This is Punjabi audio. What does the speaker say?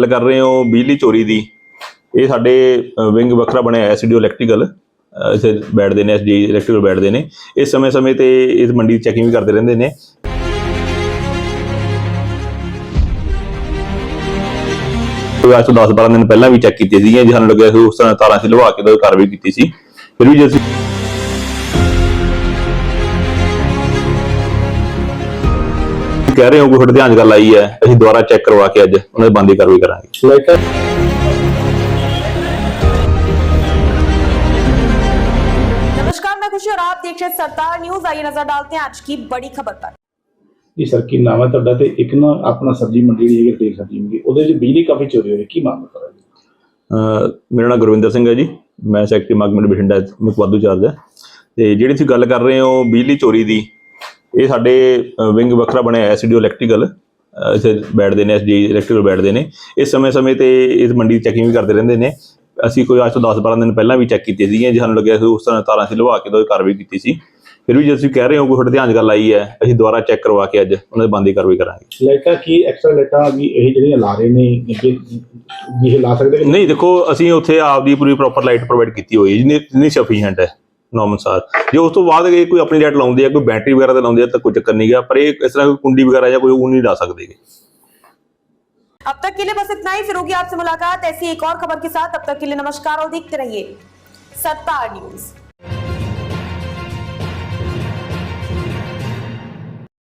ਗੱਲ ਕਰ ਰਹੇ ਹੋ ਬਿਜਲੀ ਚੋਰੀ ਦੀ। ਇਹ ਸਾਡੇ ਵਿੰਗ ਵੱਖਰਾ ਬਣਿਆ ਐਸਡੀਓ ਇਲੈਕਟ੍ਰੀਕਲ ਇਥੇ ਬੈਠਦੇ ਨੇ ਐਸਡੀ ਇਲੈਕਟ੍ਰੀਕਲ ਬੈਠਦੇ ਨੇ। ਇਸ ਸਮੇਂ ਸਮੇਂ ਤੇ ਇਸ ਮੰਡੀ ਦੀ ਚੈਕਿੰਗ ਵੀ ਕਰਦੇ ਰਹਿੰਦੇ ਨੇ। ਕੋਈ ਅੱਜ ਤੋਂ 10 12 ਦਿਨ ਪਹਿਲਾਂ ਵੀ ਚੈੱਕ ਕੀਤੇ ਸੀਗੀਆਂ ਜੇ ਸਾਨੂੰ ਲੱਗਿਆ ਸੀ ਉਸ ਤਰ੍ਹਾਂ ਤਾਰਾਂ ਸੀ ਲਵਾ ਕੇ ਤਾਂ ਕਾਰਵਾਈ ਕੀਤੀ ਸੀ। ਫਿਰ ਵੀ ਜੇ ਅਸੀਂ ਕਹਿ ਰਹੇ ਹੋ ਕੋਈ ਤੁਹਾਡੇ ਧਿਆਨ 'ਚ ਗੱਲ ਆਈ ਹੈ ਅਸੀਂ ਦੁਬਾਰਾ ਚੈੱਕ ਕਰਵਾ ਕੇ ਅੱਜ ਉਹਨਾਂ ਦੇ ਬੰਦੀ ਕਾਰਵਾਈ ਕਰਾਂਗੇ ਲਾਈਕ नमस्कार मैं खुशी और आप देख रहे हैं सरदार न्यूज आइए नजर डालते हैं आज की बड़ी खबर पर ਜੀ ਸਰ ਕੀ ਨਾਮ ਹੈ ਤੁਹਾਡਾ ਤੇ ਇੱਕ ਨਾ ਆਪਣਾ ਸਬਜ਼ੀ ਮੰਡੀ ਜਿਹੜੀ ਹੈਗੀ ਤੇਲ ਸਬਜ਼ੀ ਮੰਡੀ ਉਹਦੇ ਵਿੱਚ ਬਿਜਲੀ ਕਾਫੀ ਚੋਰੀ ਹੋਈ ਹੈ ਕੀ ਮਾਮਲਾ ਸਰ ਅਹ ਮੇਰਾ ਨਾਮ ਗੁਰਵਿੰਦਰ ਸਿੰਘ ਹੈ ਜੀ ਮੈਂ ਸੈਕਟਰੀ ਮਾਗਮੈਂਟ ਬਠਿੰਡਾ ਮੁਖਵਾਦੂ ਚਾਰਜ ਹੈ ਤੇ ਜਿਹੜੀ ਤੁਸੀਂ ਗੱਲ ਕਰ ਰਹੇ ਹੋ ਬਿਜਲੀ ਚੋਰੀ ਦੀ ਇਹ ਸਾਡੇ ਵਿੰਗ ਵੱਖਰਾ ਬਣਿਆ ਐਸਡੀਓ ਇਲੈਕਟ੍ਰੀਕਲ ਇਥੇ ਬੈਠਦੇ ਨੇ ਐਸਡੀ ਇਲੈਕਟ੍ਰੀਕਲ ਬੈਠਦੇ ਨੇ। ਇਸ ਸਮੇਂ ਸਮੇਂ ਤੇ ਇਸ ਮੰਡੀ ਦੀ ਚੈਕਿੰਗ ਵੀ ਕਰਦੇ ਰਹਿੰਦੇ ਨੇ। ਅਸੀਂ ਕੋਈ ਅੱਜ ਤੋਂ 10 12 ਦਿਨ ਪਹਿਲਾਂ ਵੀ ਚੈੱਕ ਕੀਤੇ ਸੀਗੀਆਂ ਜੇ ਸਾਨੂੰ ਲੱਗਿਆ ਕਿ ਉਸ ਤਰ੍ਹਾਂ ਤਾਰਾਂ ਸੀ ਲਵਾ ਕੇ ਤਾਂ ਕਾਰਵਾਈ ਕੀਤੀ ਸੀ। ਫਿਰ ਵੀ ਜੇ ਤੁਸੀਂ ਕਹਿ ਰਹੇ ਹੋ ਕੋਈ ਤੁਹਾਡੇ ਧਿਆਨ ਗੱਲ ਆਈ ਹੈ ਅਸੀਂ ਦੁਬਾਰਾ ਚੈੱਕ ਕਰਵਾ ਕੇ ਅੱਜ ਉਹਨਾਂ ਦੇ ਬੰਦੀ ਕਾਰਵਾਈ ਕਰਾਂਗੇ। ਲਾਈਟਾਂ ਕੀ ਐਕਸਟਰਾ ਲਾਈਟਾਂ ਵੀ ਇਹ ਜਿਹੜੀਆਂ ਲਾ ਰਹੇ ਨੇ ਇਹ ਲਾ ਸਕਦੇ ਨਹੀਂ ਦੇਖੋ ਅਸੀਂ ਉੱਥੇ ਆਪਦੀ ਪੂਰੀ ਪ੍ਰੋਪਰ ਲਾਈਟ ਪ੍ਰੋਵਾਈਡ ਕੀਤੀ ਹੋਈ ਹੈ ਜਿੰਨੀ ਜਿੰਨੀ ਸਫੀਸ਼ੀਐਂਟ ਹੈ। ਨੋਰਮਲ ਸਾਰ ਜੇ ਉਸ ਤੋਂ ਬਾਅਦ ਇਹ ਕੋਈ ਆਪਣੀ ਲਾਈਟ ਲਾਉਂਦੇ ਆ ਕੋਈ ਬੈਟਰੀ ਵਗੈਰਾ ਤੇ ਲਾਉਂਦੇ ਆ ਤਾਂ ਕੋਈ ਚੱਕਰ ਨਹੀਂ ਗਾ ਪਰ ਇਹ ਇਸ ਤਰ੍ਹਾਂ ਕੋਈ ਕੁੰਡੀ ਵਗੈਰਾ ਜਾਂ ਕੋਈ ਉਹ ਨਹੀਂ ਲਾ ਸਕਦੇ ਗੇ। अब तक के लिए बस इतना ही फिर होगी आपसे मुलाकात ऐसी एक और खबर के साथ अब तक के लिए नमस्कार और देखते रहिए सरदार न्यूज